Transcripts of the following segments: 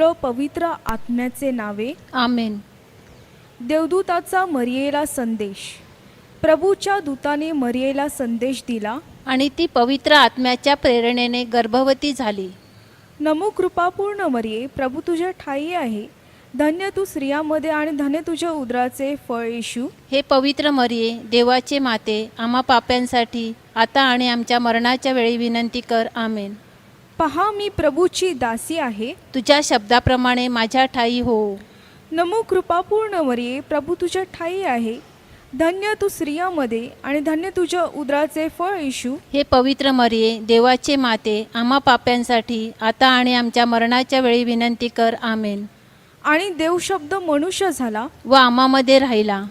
पिता पुत्र पवित्र आत्म्याचे नावे. आमेन. देवदूताचा मरियेला संदेश. प्रभूच्या दूताने मरियेला संदेश दिला. आणि ती पवित्र आत्म्याच्या प्रेरणेने गर्भवती झाली. नमो कृपापूर्ण मरिये प्रभू तुझ्या ठाई आहे. धन्य तू स्त्रियामध्ये आणि धन्य तुझ्या उदराचे फळ येशू. हे पवित्र मरिये देवाचे माते आम्हा पाप्यांसाठी आता आणि आमच्या मरणाच्या वेळी विनंती कर. आमेन. पहा मी प्रभूची दासी आहे. तुझ्या शब्दाप्रमाणे माझ्या ठाई हो. नमो कृपापूर्ण मरिये प्रभू तुझ्या ठाई आहे. धन्य तू स्त्रियामध्ये आणि धन्य तुझ्या उदराचे फळ येशू. हे पवित्र मरिये देवाचे माते आम्हा पाप्यांसाठी आता आणि आमच्या मरणाच्या वेळी विनंती कर. आमेन. आणि देवशब्द मनुष्य झाला. व आम्हामध्ये राहिला.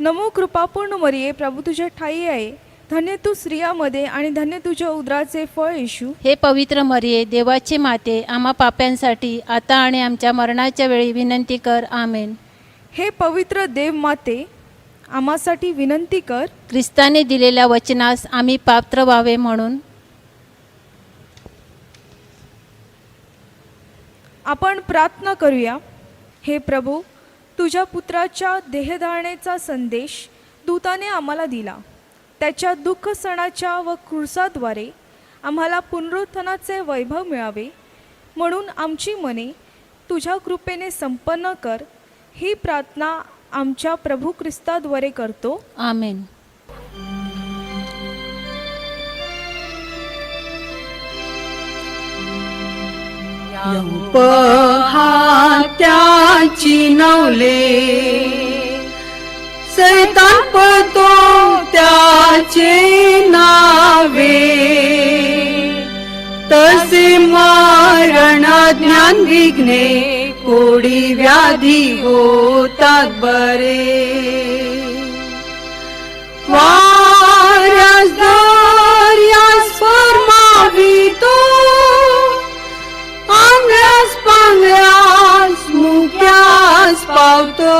नमो कृपापूर्ण मरिये प्रभू तुझ्या ठाई आहे. धन्य तू स्त्रियामध्ये आणि धन्य तुझ्या उदराचे फळ येशू. हे पवित्र मरिये देवाचे माते आम्हा पाप्यांसाठी आता आणि आमच्या मरणाच्या वेळी विनंती कर. आमेन. हे पवित्र देव माते आम्हासाठी विनंती कर. ख्रिस्ताने दिलेल्या वचनास आम्ही पात्र व्हावे म्हणून. आपण प्रार्थना करूया. हे प्रभू तुझ्या पुत्राच्या देहधारणेचा संदेश दूताने आम्हाला दिला. त्याच्या दुःख सणाच्या व क्रुसाद्वारे आम्हाला पुनरुत्थानाचे वैभव मिळावे. म्हणून आमची मने तुझ्या कृपेने संपन्न कर. ही प्रार्थना आमच्या प्रभू ख्रिस्ताद्वारे करतो. आमेन. पहात्याची नवले ज्ञान विघ्ने कोडी व्याधी होतात बरे वाऱ्यास दर्यास फरमावितो आंगल्यास पांगल्यास मुक्यास पावतो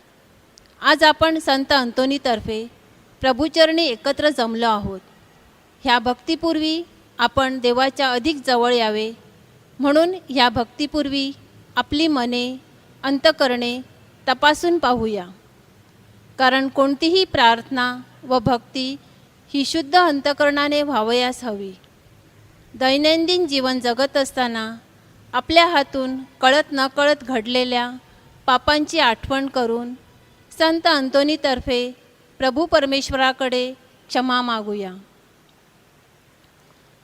आज आपण संत अंतोनीतर्फे प्रभुचरणी एकत्र जमलो आहोत. ह्या भक्तीपूर्वी आपण देवाच्या अधिक जवळ यावे म्हणून ह्या भक्तीपूर्वी आपली मने अंतकरणे तपासून पाहूया. कारण कोणतीही प्रार्थना व भक्ती ही शुद्ध अंतकरणाने व्हावयास हवी. दैनंदिन जीवन जगत असताना आपल्या हातून कळत नकळत घडलेल्या पापांची आठवण करून संत अंतोनीतर्फे प्रभू परमेश्वराकडे क्षमा मागूया.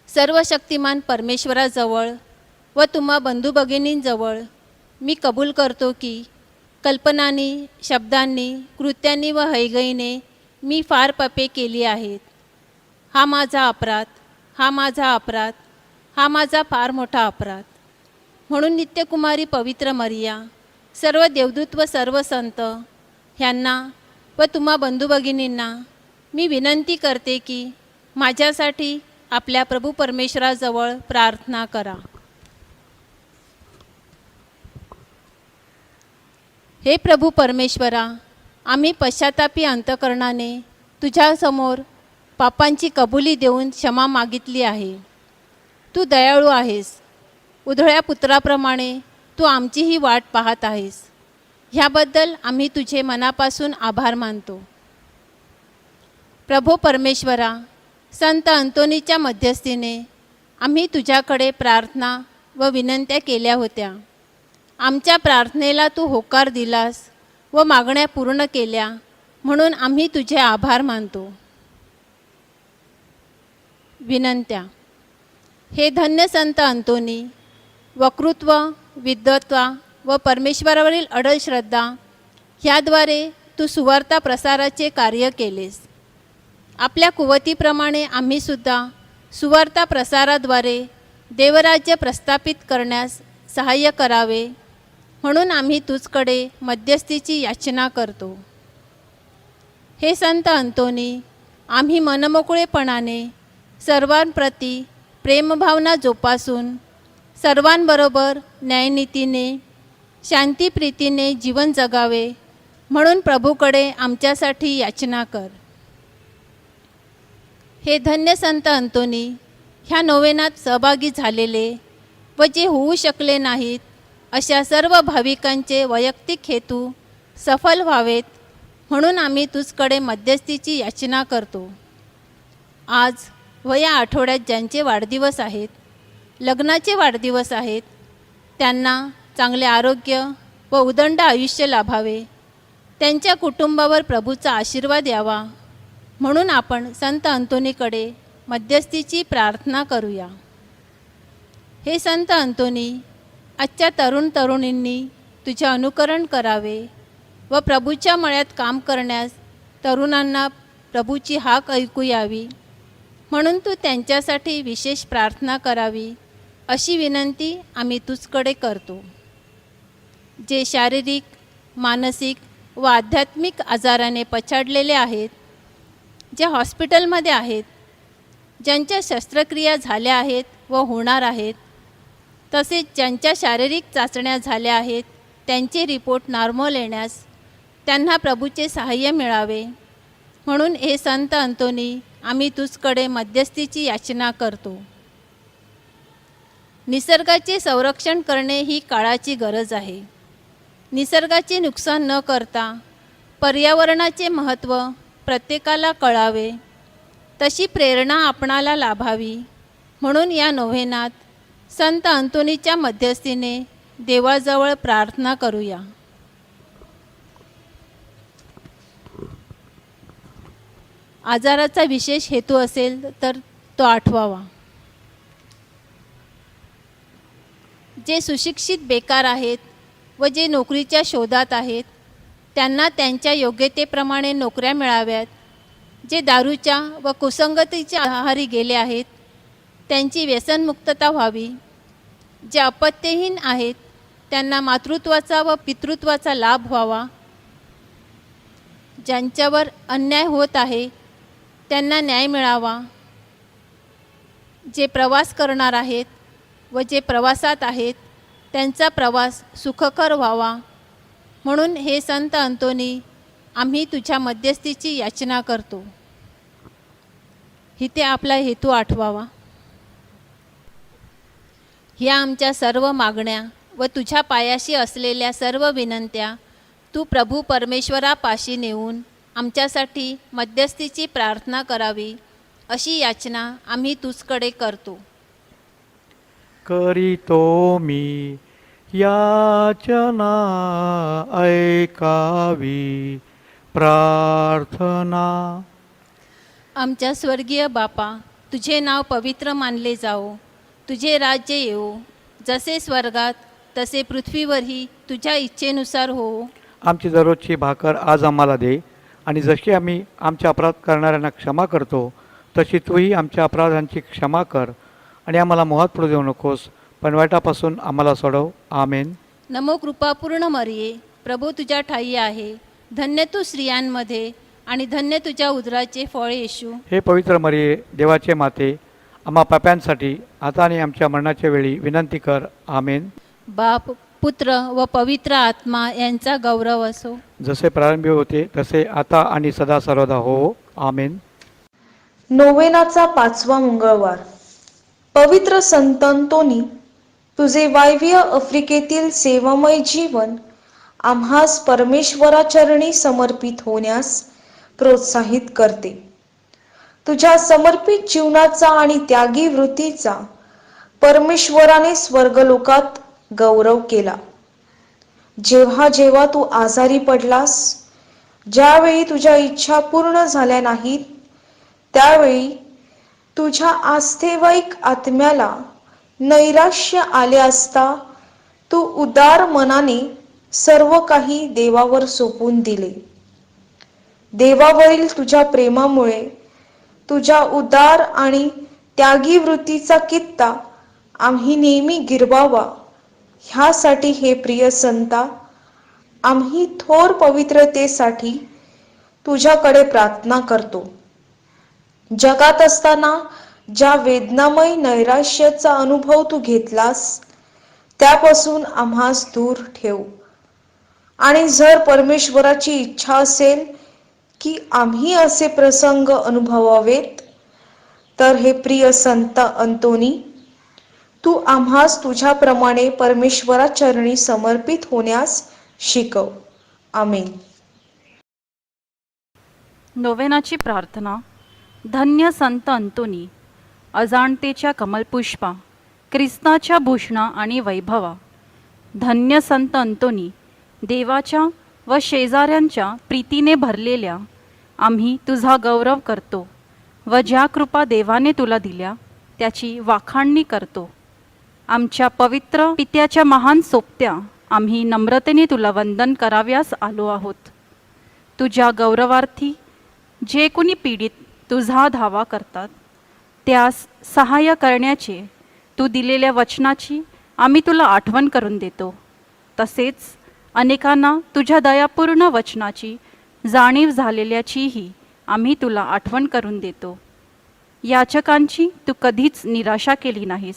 सर्व शक्तिमान परमेश्वराजवळ व तुम्हा बंधू भगिनींजवळ मी कबूल करतो की कल्पनांनी शब्दांनी कृत्यांनी व हैगईने मी फार पापे केली आहेत. हा माझा अपराध हा माझा अपराध हा माझा फार मोठा अपराध. म्हणून नित्यकुमारी पवित्र मरिया सर्व देवदूत व सर्व संत ह्यांना व तुम्हा बंधू भगिनींना मी विनंती करते की माझ्यासाठी आपल्या प्रभू परमेश्वराजवळ प्रार्थना करा. हे प्रभू परमेश्वरा आम्ही पश्चातापी अंतकरणाने तुझ्यासमोर पापांची कबुली देऊन क्षमा मागितली आहे. तू दयाळू आहेस. उधळ्या पुत्राप्रमाणे तू आमचीही वाट पाहत आहेस. ह्याबद्दल आम्ही तुझे मनापासून आभार मानतो. प्रभो परमेश्वरा संत अंतोनीच्या मध्यस्थीने आम्ही तुझ्याकडे प्रार्थना व विनंत्या केल्या होत्या. आमच्या प्रार्थनेला तू होकार दिलास व मागण्या पूर्ण केल्या म्हणून आम्ही तुझे आभार मानतो. विनंत्या. हे धन्य संत अंतोनी वक्तृत्व विद्वत्वा व परमेश्वरावरील अडल श्रद्धा ह्याद्वारे तू सुवार्ता प्रसाराचे कार्य केलेस. आपल्या कुवतीप्रमाणे आम्हीसुद्धा सुवार्ता प्रसाराद्वारे देवराज्य प्रस्थापित करण्यास सहाय्य करावे म्हणून आम्ही तुझकडे मध्यस्थीची याचना करतो. हे संत अंतोनी आम्ही मनमोकळेपणाने सर्वांप्रती प्रेमभावना जोपासून सर्वांबरोबर न्यायनीतीने शांतीप्रीतीने जीवन जगावे म्हणून प्रभूकडे आमच्यासाठी याचना कर. हे धन्य संत अंतोनी ह्या नोवेनात सहभागी झालेले व जे होऊ शकले नाहीत अशा सर्व भाविकांचे वैयक्तिक हेतू सफल व्हावेत म्हणून आम्ही तुझकडे मध्यस्थीची याचना करतो. आज व या आठवड्यात ज्यांचे वाढदिवस आहेत लग्नाचे वाढदिवस आहेत त्यांना चांगले आरोग्य व उदंड आयुष्य लाभावे. त्यांच्या कुटुंबावर प्रभूचा आशीर्वाद यावा. म्हणून आपण संत अंतोनीकडे मध्यस्थीची प्रार्थना करूया. हे संत अंतोनी आजच्या तरुण तरुणींनी तुझे अनुकरण करावे व प्रभूच्या मळ्यात काम करण्यास तरुणांना प्रभूची हाक ऐकू यावी. म्हणून तू त्यांच्यासाठी विशेष प्रार्थना करावी अशी विनंती आम्ही तुझकडे करतो. जे शारीरिक मानसिक व आध्यात्मिक आजाराने पछाडलेले आहेत जे हॉस्पिटलमध्ये आहेत ज्यांच्या शस्त्रक्रिया झाल्या आहेत व होणार आहेत तसेच ज्यांच्या शारीरिक चाचण्या झाल्या आहेत त्यांचे रिपोर्ट नॉर्मल येण्यास त्यांना प्रभूचे सहाय्य मिळावे. म्हणून हे संत अंतोनी आम्ही तुझकडे मध्यस्थीची याचना करतो. निसर्गाचे संरक्षण करणे ही काळाची गरज आहे. निसर्गाचे नुकसान न करता पर्यावरणाचे महत्त्व प्रत्येकाला कळावे तशी प्रेरणा आपणाला लाभावी. म्हणून या नोव्हेनात संत अंतोनीच्या मध्यस्थीने देवाजवळ प्रार्थना करूया. आजाराचा विशेष हेतू असेल तर तो आठवावा. जे सुशिक्षित बेकार आहेत व जे नोकरीच्या शोधात आहेत त्यांना त्यांच्या योग्यतेप्रमाणे नोकऱ्या मिळाव्यात. जे दारूच्या व कुसंगतीच्या आहारी गेले आहेत त्यांची व्यसनमुक्तता व्हावी. जे अपत्यहीन आहेत त्यांना मातृत्वाचा व पितृत्वाचा लाभ व्हावा. ज्यांच्यावर अन्याय होत आहे त्यांना न्याय मिळावा. जे प्रवास करणार आहेत व जे प्रवासात आहेत त्यांचा प्रवास सुखकर व्हावा. म्हणून हे संत अंतोनी आम्ही तुझ्या मध्यस्थीची याचना करतो. इथे आपला हेतू आठवावा. ह्या आमच्या सर्व मागण्या व तुझ्या पायाशी असलेल्या सर्व विनंत्या तू प्रभू परमेश्वरापाशी नेऊन आमच्यासाठी मध्यस्थीची प्रार्थना करावी अशी याचना आम्ही तुझकडे करतो. करीतो मी याचना ऐकावी प्रार्थना. आमच्या स्वर्गीय बापा तुझे नाव पवित्र मानले जाओ. तुझे राज्य येवो जसे स्वर्गात तसे पृथ्वीवरही तुझ्या इच्छेनुसार हो. आमची दररोजची भाकर आज आम्हाला दे आणि जशी आम्ही आमच्या अपराध करणाऱ्यांना क्षमा करतो तशी तूही आमच्या अपराधांची क्षमा कर. आणि आम्हाला मोहात पडू देऊ नकोस पण वाईटापासून आम्हाला सोडव. आमेन. नमो कृपापूर्ण मरिये. प्रभू तुझ्या ठाई आहे. धन्य तू स्त्रियांमध्ये आणि धन्य तुझ्या उदराचे फळ येशू. हे पवित्र मरिये देवाचे माते आम्हा पाप्यांसाठी आता आणि आमच्या मरणाच्या वेळी विनंती कर. आमेन. बाप पुत्र व पवित्र आत्मा यांचा गौरव असो. जसे प्रारंभी होते तसे आता आणि सदा सर्वदा हो. आमेन. नोवेनाचा पाचवा मंगळवार. पवित्र संतंतोनी तुझे वायव्य आफ्रिकेतील सेवामय जीवन आम्हास परमेश्वराचरणी समर्पित होण्यास प्रोत्साहित करते. तुझ्या समर्पित जीवनाचा आणि त्यागी वृत्तीचा परमेश्वराने स्वर्गलोकात गौरव केला. जेव्हा जेव्हा तू आजारी पडलास ज्यावेळी तुझ्या इच्छा पूर्ण झाल्या नाहीत त्यावेळी तुझ्या आस्थेवाईक आत्म्याला नैराश्य आले असता तू उदार मनाने सर्व काही देवावर सोपून दिले. देवावरील तुझ्या प्रेमामुळे तुझ्या उदार आणि त्यागी वृत्तीचा कित्ता आम्ही नेहमी गिरवावा. ह्यासाठी हे प्रिय संता आम्ही थोर पवित्रतेसाठी तुझ्याकडे प्रार्थना करतो. जगात असताना ज्या वेदनामय नैराश्याचा अनुभव तू घेतलास त्यापासून आम्हास दूर ठेव. आणि जर परमेश्वराची इच्छा असेल की आम्ही असे प्रसंग अनुभवावेत तर हे प्रिय संत अंतोनी तू आम्हास तुझ्याप्रमाणे परमेश्वरा चरणी समर्पित होण्यास शिकव. आमेन. नोवेनाची प्रार्थना धन्य संत अंतोनी अजाणतेच्या कमलपुष्पा क्रिस्ताच्या भूषणा आणि वैभवा. धन्य संत अंतोनी देवाच्या व शेजाऱ्यांच्या प्रीतीने भरलेल्या आम्ही तुझा गौरव करतो व ज्या कृपा देवाने तुला दिल्या त्याची वाखाणणी करतो. आमच्या पवित्र पित्याच्या महान सोबत्या आम्ही नम्रतेने तुला वंदन कराव्यास आलो आहोत. तुझ्या गौरवार्थी जे कोणी पीडित तुझा धावा करतात. त्यास सहाय्य करण्याचे तू दिलेल्या वचनाची आम्ही तुला आठवण करून देतो. तसेच अनेकांना तुझ्या दयापूर्ण वचनाची जाणीव झालेल्याचीही आम्ही तुला आठवण करून देतो. याचकांची तू कधीच निराशा केली नाहीस.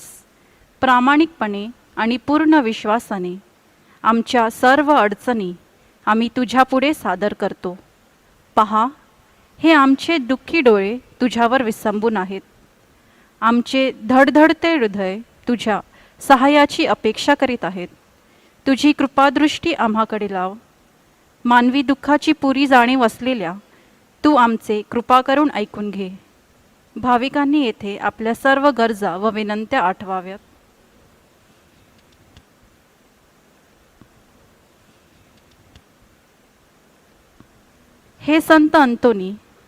प्रामाणिकपणे आणि पूर्ण विश्वासाने आमच्या सर्व अडचणी आम्ही तुझ्यापुढे सादर करतो. पहा हे आमचे दुःखी डोळे तुझ्यावर विसंबून आहेत. आमचे धडधडते हृदय तुझ्या सहाय्याची अपेक्षा करीत आहेत. तुझी कृपादृष्टी आम्हाकडे लाव. मानवी दुःखाची पुरी जाणीव असलेल्या तू आमचे कृपा करून ऐकून घे. भाविकांनी येथे आपल्या सर्व गरजा व विनंत्या आठवाव्यात. हे संत अंतोनी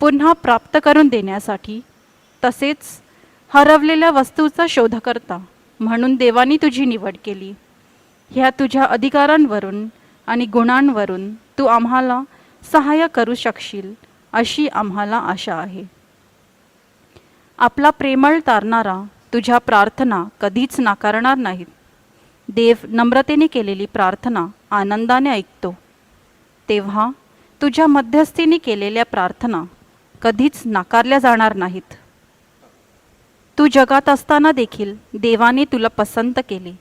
पुन्हा प्राप्त करून देण्यासाठी तसेच हरवलेल्या वस्तूचा शोधकर्ता म्हणून देवानी तुझी निवड केली. ह्या तुझ्या अधिकारांवरून आणि गुणांवरून तू आम्हाला सहाय्य करू शकशील अशी आम्हाला आशा आहे. आपला प्रेमळ तारणारा तुझ्या प्रार्थना कधीच नाकारणार नाहीत. देव नम्रतेने केलेली प्रार्थना आनंदाने ऐकतो. तेव्हा तुझ्या मध्यस्थीने केलेल्या प्रार्थना कधीच नाकारल्या जाणार नाहीत. तू जगात असताना देखील देवाने तुला पसंत केले.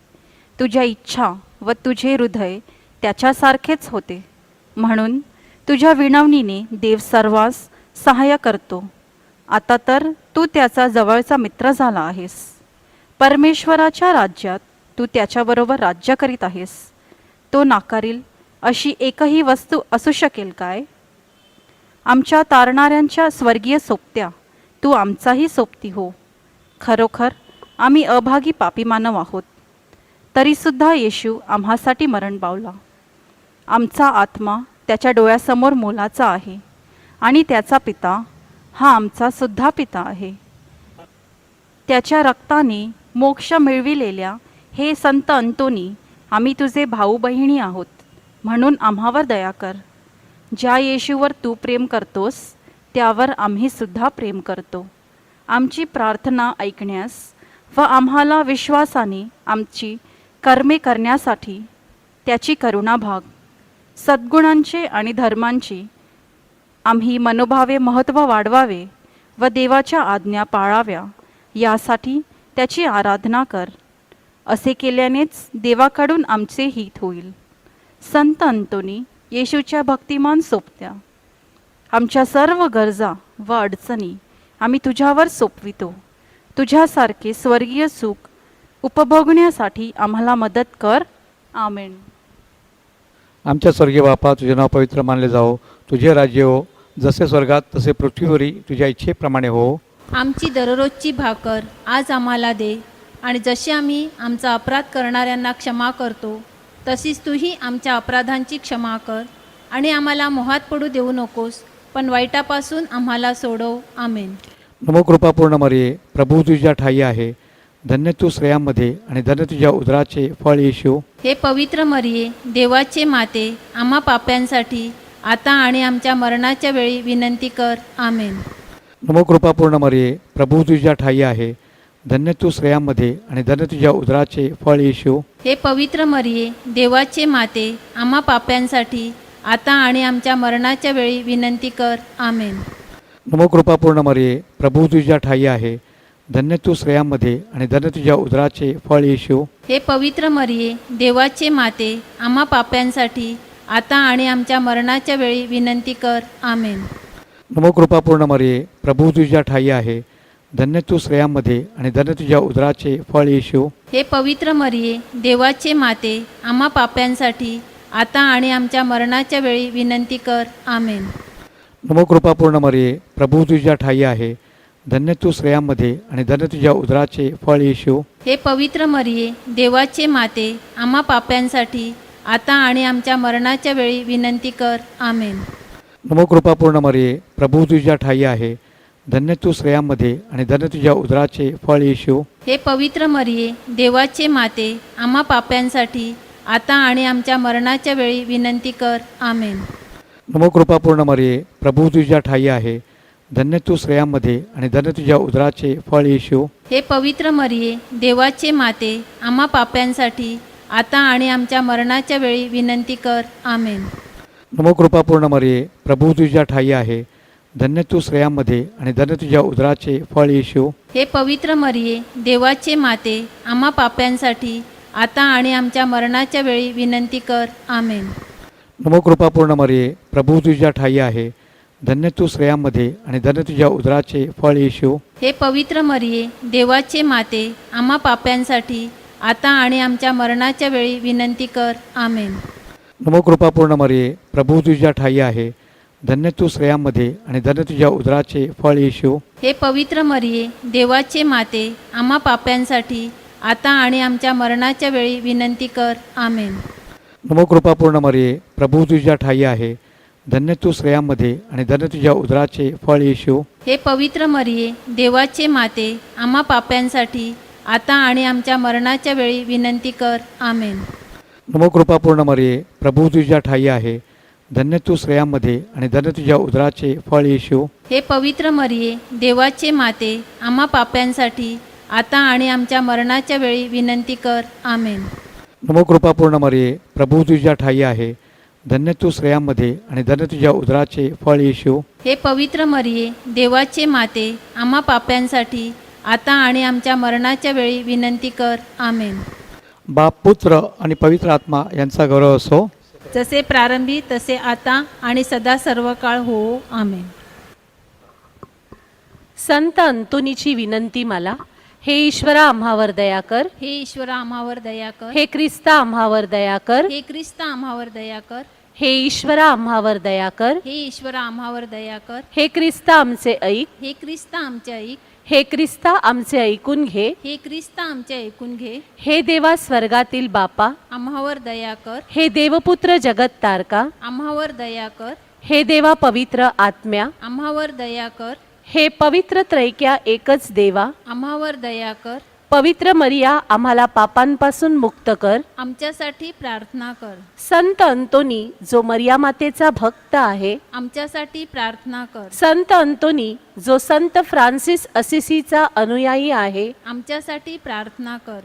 तुझ्या इच्छा व तुझे हृदय त्याच्यासारखेच होते. म्हणून तुझ्या विनवणीने देव सर्वांस सहाय्य करतो. आता तर तू त्याचा जवळचा मित्र झाला आहेस. परमेश्वराच्या राज्यात तू त्याच्याबरोबर राज्य करीत आहेस. तो नाकारील अशी एकही वस्तू असू शकेल काय? आमच्या तारणाऱ्यांच्या स्वर्गीय सोबत्या तू आमचाही सोबती हो. खरोखर आम्ही अभागी पापी मानव आहोत. तरीसुद्धा येशू आम्हासाठी मरण पावला. आमचा आत्मा त्याच्या डोळ्यासमोर मोलाचा आहे आणि त्याचा पिता हा आमचा सुद्धा पिता आहे. त्याच्या रक्ताने मोक्ष मिळविलेल्या हे संत अंतोनी आम्ही तुझे भाऊ बहिणी आहोत म्हणून आम्हावर दया कर. ज्या येशूवर तू प्रेम करतोस त्यावर आम्ही सुद्धा प्रेम करतो. आमची प्रार्थना ऐकण्यास व आम्हाला विश्वासाने आमची कर्मे करण्यासाठी त्याची करुणा भाग. सद्गुणांचे आणि धर्मांची आम्ही मनोभावे महत्त्व वाढवावे व देवाच्या आज्ञा पाळाव्या यासाठी त्याची आराधना कर. असे केल्यानेच देवाकडून आमचे हित होईल. संत अंतोनी येशूच्या भक्तिमान सोपत्या. आमच्या सर्व गरजा व अडचणी आम्ही तुझ्यावर सोपवितो. तुझ्यासारखे स्वर्गीय सुख उपभोगण्यासाठी आम्हाला मदत कर. आमेन. आमच्या स्वर्गीय बापा तुझे नाव पवित्र मानले जाओ. तुझे राज्य हो. जसे स्वर्गात तसे पृथ्वीवरी तुझ्या इच्छेप्रमाणे हो. आमची दररोजची भाकर आज आम्हाला दे. आणि जशी आम्ही आमचा अपराध करणाऱ्यांना क्षमा करतो तशीच तूही आमच्या अपराधांची क्षमा कर आणि आम्हाला मोहात पडू देऊ नकोस पण वाईटापासून आम्हाला सोडव. आमेन. नमो कृपापूर्ण मरिये प्रभू तुझ्या ठाई आहे. धन्य तू स्त्रियांमध्ये आणि धन्य तुझ्या उदराचे फळ येशू. हे पवित्र मरिये देवाचे माते आम्हा पाप्यांसाठी आता आणि आमच्या मरणाच्या वेळी विनंती कर. आमेन. नमो कृपापूर्ण मरिये प्रभू तुझ्या ठाई आहे. धन्य तू स्त्रियांमध्ये आणि धन्य तुझ्या उदराचे फळ येशू. हे पवित्र मरिये देवाचे माते आम्हा पाप्यांसाठी आता आणि आमच्या मरणाच्या वेळी विनंती कर. आमेन. नमो कृपापूर्ण मरिये प्रभू तुझ्या ठाई आहे. धन्य तू स्त्रियांमध्ये आणि धन्य तुझ्या उदराचे फळ येशू. हे पवित्र मरिये देवाचे माते आम्हा पाप्यांसाठी आता आणि आमच्या मरणाच्या वेळी विनंती कर. आमेन. नमो कृपापूर्ण मरिये प्रभू तुझ्या ठाई आहे. धन्य तू स्त्रियांमध्ये आणि धन्य तुझ्या उदराचे फळ येशू. हे पवित्र मरिये देवाचे माते आम्हा पाप्यांसाठी आता आणि आमच्या मरणाच्या वेळी विनंती कर. आमेन. नमो कृपापूर्ण मरिये प्रभू तुझ्या ठाई आहे. धन्य तू स्त्रियांमध्ये आणि धन्य तुझ्या उदराचे फळ येशू. हे पवित्र मरिये देवाचे माते आम्हा पाप्यांसाठी आता आणि आमच्या मरणाच्या वेळी विनंती कर. आमेन. नमो कृपापूर्ण मरिये प्रभू तुझ्या ठाई आहे. धन्य तू स्त्रियांमध्ये आणि धन्य तुझ्या उदराचे फळ येशू. हे पवित्र मरिये देवाचे माते आम्हा पाप्यांसाठी आता आणि आमच्या मरणाच्या वेळी विनंती कर. आमेन. नमो कृपापूर्ण मरिये प्रभू तुझ्या ठाई आहे. धन्य तू स्त्रियांमध्ये आणि धन्य तुझ्या उदराचे फळ येशू. हे पवित्र मरिये देवाचे माते आम्हा पाप्यांसाठी आता आणि आमच्या मरणाच्या वेळी विनंती कर. आमेन. नमो कृपापूर्ण मरिये प्रभू तुझ्या ठाई आहे. धन्य तू स्त्रियांमध्ये आणि धन्य तुझ्या उदराचे फळ येशू. हे पवित्र मरिये देवाचे माते आम्हा पाप्यांसाठी आता आणि आमच्या मरणाच्या वेळी विनंती कर. आमेन. नमो कृपापूर्ण मरिये प्रभू तुझ्या ठाई आहे. धन्य तू स्त्रियांमध्ये आणि धन्य तुझ्या उदराचे फळ येशू. हे पवित्र मरिये देवाचे माते आम्हा पाप्यांसाठी आता आणि आमच्या मरणाच्या वेळी विनंती कर. आमेन. नमो कृपापूर्ण मरिये प्रभू तुझ्या ठाई आहे. धन्य तू स्त्रियांमध्ये आणि धन्य तुझ्या उदराचे फळ येशू. हे पवित्र मरिये देवाचे माते आम्हा पाप्यांसाठी आता आणि आमच्या मरणाच्या वेळी विनंती कर. आमेन. नमो कृपापूर्ण मरिये प्रभू तुझ्या ठाई आहे. धन्य तू स्त्रियांमध्ये आणि धन्य तुझ्या उदराचे फळ येशू. हे पवित्र मरिये देवाचे माते आम्हा पाप्यांसाठी आता आणि आमच्या मरणाच्या वेळी विनंती कर. आमेन. नमो कृपापूर्ण मरिये प्रभू तुझ्या ठाई आहे. धन्य तू स्त्रियांमध्ये आणि धन्य तुझ्या उदराचे फळ येशू. हे पवित्र मरिये देवाचे माते आम्हा पाप्यांसाठी आता आणि आमच्या मरणाच्या वेळी विनंती कर. आमेन. नमो कृपापूर्ण मरिये प्रभू तुझ्या ठाई आहे. धन्य तू स्त्रियांमध्ये आणि धन्य तुझ्या उदराचे फळ येशू. हे पवित्र मरिये देवाचे माते आम्हा पाप्यांसाठी आता आणि आमच्या मरणाच्या वेळी विनंती कर. आमेन. बाप पुत्र आणि पवित्र आत्मा यांचा गौरव असो. जसे प्रारंभी तसे आता आणि सदा सर्व काळ हो. आमेन. संत अंतोनीची विनंती मला हे ईश्वरा आम्हावर दया कर. हे ईश्वर आम्हावर दया कर. हे ख्रिस्ता आम्हावर दया कर. हे ख्रिस्त आम्हावर दया कर. हे ईश्वरा आम्हावर दया कर. हे ईश्वर आम्हावर दया कर. हे ख्रिस्ता आमचे ऐक. हे ख्रिस्त आमचे ऐक. हे ख्रिस्ता आमचे ऐकून घे. हे ख्रिस्त आमचे ऐकून घे. हे देवा स्वर्गातील बापा. आम्हावर दया कर. हे देवपुत्र जगत तारका. आम्हावर दया कर. हे देवा पवित्र आत्म्या. आम्हावर दया कर. हे पवित्र त्रैक्या एकच देवा. आम्हावर दया कर. पवित्र मरिया आम्हाला पापांपासून मुक्त कर. आमच्यासाठी प्रार्थना कर. संत अंतोनी जो मरिया मातेचा भक्त आहे. आमच्यासाठी प्रार्थना कर. संत अंतोनी जो संत फ्रान्सिस असिसीचा अनुयायी आहे. आमच्यासाठी प्रार्थना कर.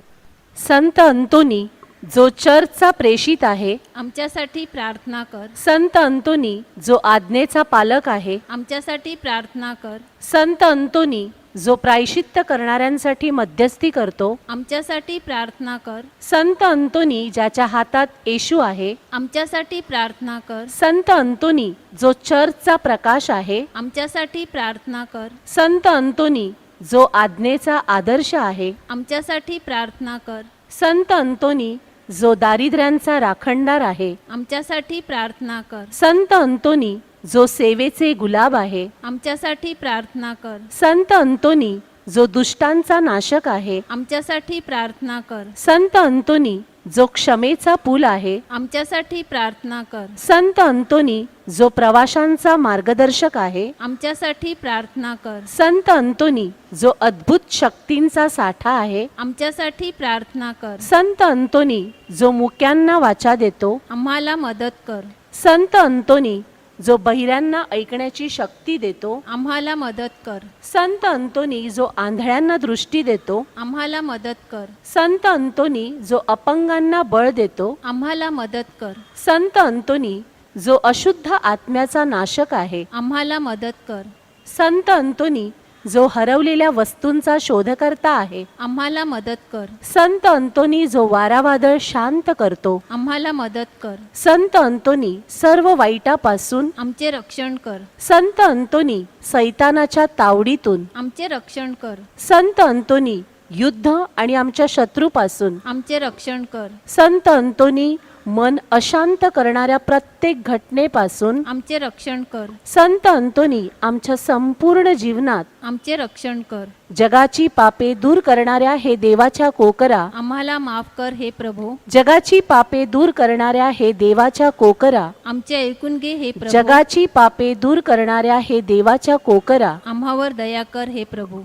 संत अंतोनी जो चर्चचा प्रेषित आहे. आमच्यासाठी प्रार्थना कर. संत अंतोनी जो आज्ञेचा पालक आहे. आमच्यासाठी प्रार्थना कर. संत अंतोनी जो प्रायश्चित्त करणाऱ्यांसाठी मध्यस्थी करतो आमच्यासाठी प्रार्थना कर. संत अंतोनी ज्याच्या हातात येशू आहे आमच्यासाठी प्रार्थना कर. संत अंतोनी जो चर्चचा प्रकाश आहे आमच्यासाठी प्रार्थना कर. संत अंतोनी जो आज्ञेचा आदर्श आहे आमच्यासाठी प्रार्थना कर. संत अंतोनी जो दारिद्र्यांचा राखणदार आहे आमच्यासाठी प्रार्थना कर. संत अंतोनी जो सेवेचे गुलाब आहे आमच्यासाठी प्रार्थना कर. संत अंतोनी जो दुष्टांचा नाशक आहे आमच्यासाठी प्रार्थना कर. संत अंतोनी जो क्षमेचा पूल आहे आमच्यासाठी प्रार्थना कर. संत अंतोनी जो प्रवाशांचा मार्गदर्शक आहे आमच्यासाठी प्रार्थना कर. संत अंतोनी जो अद्भुत शक्तींचा साठा आहे आमच्यासाठी प्रार्थना कर. संत अंतोनी जो मुक्यांना वाचा देतो आम्हाला मदत कर. संत अंतोनी जो बहिऱ्यांना ऐकण्याची शक्ती देतो आम्हाला मदत कर. संत अंतोनी जो आंधळ्यांना दृष्टी देतो आम्हाला मदत कर. संत अंतोनी जो अपंगांना बळ देतो आम्हाला मदत कर. संत अंतोनी जो अशुद्ध आत्म्याचा नाशक आहे आम्हाला मदत कर. संत अंतोनी जो हरवलेल्या वस्तूंचा शोधकर्ता आहे. आम्हाला मदत कर. संत अंतोनी जो वारावादळ शांत करतो. आम्हाला मदत कर. संत अंतोनी सर्व वाईटापासून आमचे रक्षण कर. संत अंतोनी सैतानाच्या तावडीतून आमचे रक्षण कर. संत अंतोनी युद्ध आणि आमच्या शत्रूपासून आमचे रक्षण कर. संत अंतोनी मन अशांत करणाऱ्या प्रत्येक घटनेपासून आमचे रक्षण कर. संत अंतोनी आमच्या संपूर्ण जीवनात आमचे रक्षण कर. जगाची पापे दूर करणाऱ्या हे देवाच्या कोकरा आम्हाला माफ कर हे प्रभू. जगाची पापे दूर करणाऱ्या हे देवाच्या कोकरा आमचे ऐकून घे हे प्रभू. जगाची पापे दूर करणाऱ्या हे देवाच्या कोकरा. आम्हावर दया कर हे प्रभू.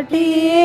संतांतो आम्हासाठी शुपाशी मा